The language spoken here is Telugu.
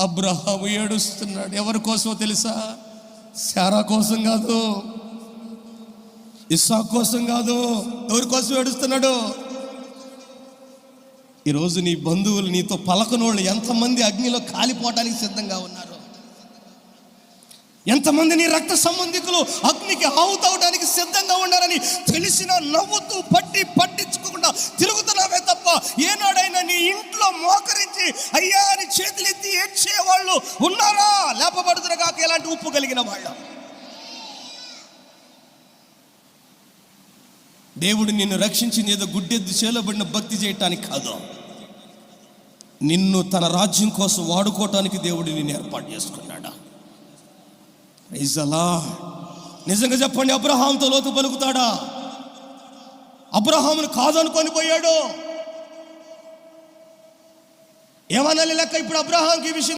అబ్రహాము ఏడుస్తున్నాడు. ఎవరి కోసమో తెలుసా? శారా కోసం కాదు. ఇస్సా కోసం కాదు. ఎవరి కోసం ఏడుస్తున్నాడు? ఈరోజు నీ బంధువులు నీతో పలకనోళ్ళు ఎంతమంది అగ్నిలో కాలిపోవటానికి సిద్ధంగా ఉన్నారు? ఎంతమంది నీ రక్త సంబంధికులు అగ్నికి ఆవుతవడానికి సిద్ధంగా ఉన్నారని తెలిసిన నవ్వుతూ పట్టి పట్టించుకోకుండా తిరుగుతున్నావే తప్ప ఏనాడైనా నీ ఇంట్లో మోకరించి అయ్యా అని చేతులు ఏడ్చే ఉన్నారా? లేపబడుతున్న కాక ఎలాంటి ఉప్పు కలిగిన వాళ్ళు? దేవుడు నిన్ను రక్షించింది ఏదో గుడ్డెద్దు చేలబడిన భక్తి చేయటానికి కాదు. నిన్ను తన రాజ్యం కోసం వాడుకోవటానికి దేవుడు నిన్ను ఏర్పాటు చేసుకున్నాడా? ఇజలా నిజంగా చెప్పండి అబ్రహాంతో లోతు పలుకుతాడా? అబ్రహామును కాదనుకొని పోయాడు. ఏమనాలి లెక్క? ఇప్పుడు అబ్రహాంకి విషయం